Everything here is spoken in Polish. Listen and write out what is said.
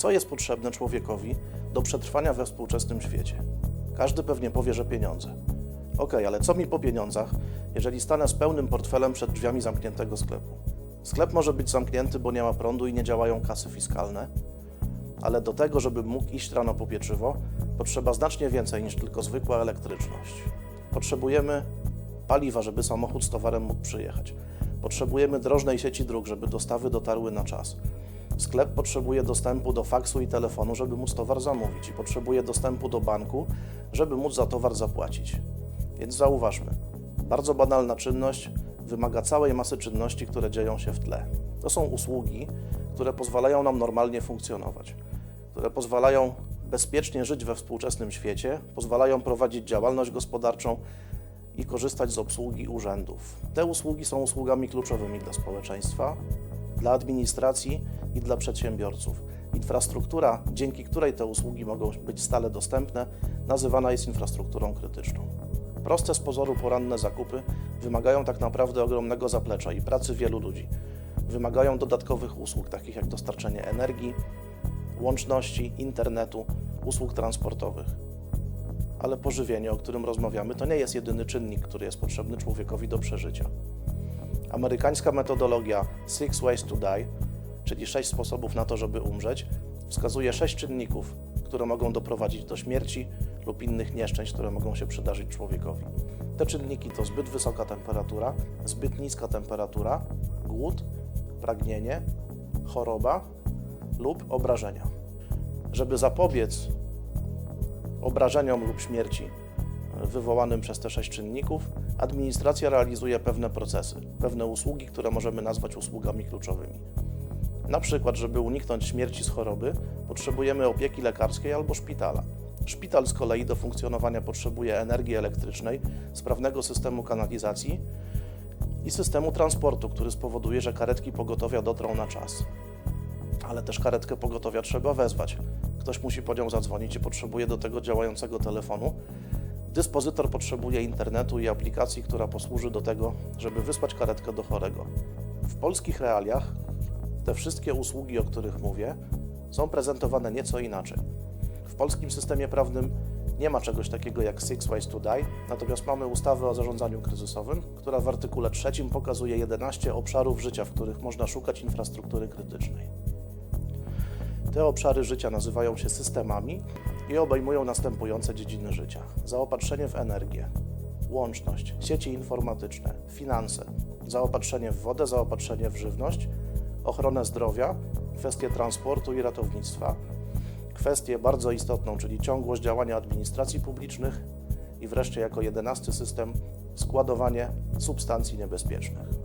Co jest potrzebne człowiekowi do przetrwania we współczesnym świecie? Każdy pewnie powie, że pieniądze. Ok, ale co mi po pieniądzach, jeżeli stanę z pełnym portfelem przed drzwiami zamkniętego sklepu? Sklep może być zamknięty, bo nie ma prądu i nie działają kasy fiskalne, ale do tego, żeby mógł iść rano po pieczywo, potrzeba znacznie więcej niż tylko zwykła elektryczność. Potrzebujemy paliwa, żeby samochód z towarem mógł przyjechać. Potrzebujemy drożnej sieci dróg, żeby dostawy dotarły na czas. Sklep potrzebuje dostępu do faksu i telefonu, żeby móc towar zamówić, i potrzebuje dostępu do banku, żeby móc za towar zapłacić. Więc zauważmy, bardzo banalna czynność wymaga całej masy czynności, które dzieją się w tle. To są usługi, które pozwalają nam normalnie funkcjonować, które pozwalają bezpiecznie żyć we współczesnym świecie, pozwalają prowadzić działalność gospodarczą i korzystać z obsługi urzędów. Te usługi są usługami kluczowymi dla społeczeństwa, dla administracji i dla przedsiębiorców. Infrastruktura, dzięki której te usługi mogą być stale dostępne, nazywana jest infrastrukturą krytyczną. Proste z pozoru poranne zakupy wymagają tak naprawdę ogromnego zaplecza i pracy wielu ludzi. Wymagają dodatkowych usług, takich jak dostarczenie energii, łączności, internetu, usług transportowych. Ale pożywienie, o którym rozmawiamy, to nie jest jedyny czynnik, który jest potrzebny człowiekowi do przeżycia. Amerykańska metodologia Six Ways to Die, czyli sześć sposobów na to, żeby umrzeć, wskazuje sześć czynników, które mogą doprowadzić do śmierci lub innych nieszczęść, które mogą się przydarzyć człowiekowi. Te czynniki to zbyt wysoka temperatura, zbyt niska temperatura, głód, pragnienie, choroba lub obrażenia. Żeby zapobiec obrażeniom lub śmierci wywołanym przez te sześć czynników, administracja realizuje pewne procesy, pewne usługi, które możemy nazwać usługami kluczowymi. Na przykład, żeby uniknąć śmierci z choroby, potrzebujemy opieki lekarskiej albo szpitala. Szpital z kolei do funkcjonowania potrzebuje energii elektrycznej, sprawnego systemu kanalizacji i systemu transportu, który spowoduje, że karetki pogotowia dotrą na czas. Ale też karetkę pogotowia trzeba wezwać. Ktoś musi po nią zadzwonić i potrzebuje do tego działającego telefonu. Dyspozytor potrzebuje internetu i aplikacji, która posłuży do tego, żeby wysłać karetkę do chorego. W polskich realiach te wszystkie usługi, o których mówię, są prezentowane nieco inaczej. W polskim systemie prawnym nie ma czegoś takiego jak Six Ways to Die, natomiast mamy ustawę o zarządzaniu kryzysowym, która w artykule trzecim pokazuje 11 obszarów życia, w których można szukać infrastruktury krytycznej. Te obszary życia nazywają się systemami i obejmują następujące dziedziny życia: zaopatrzenie w energię, łączność, sieci informatyczne, finanse, zaopatrzenie w wodę, zaopatrzenie w żywność, ochronę zdrowia, kwestie transportu i ratownictwa, kwestię bardzo istotną, czyli ciągłość działania administracji publicznych i wreszcie jako jedenasty system składowanie substancji niebezpiecznych.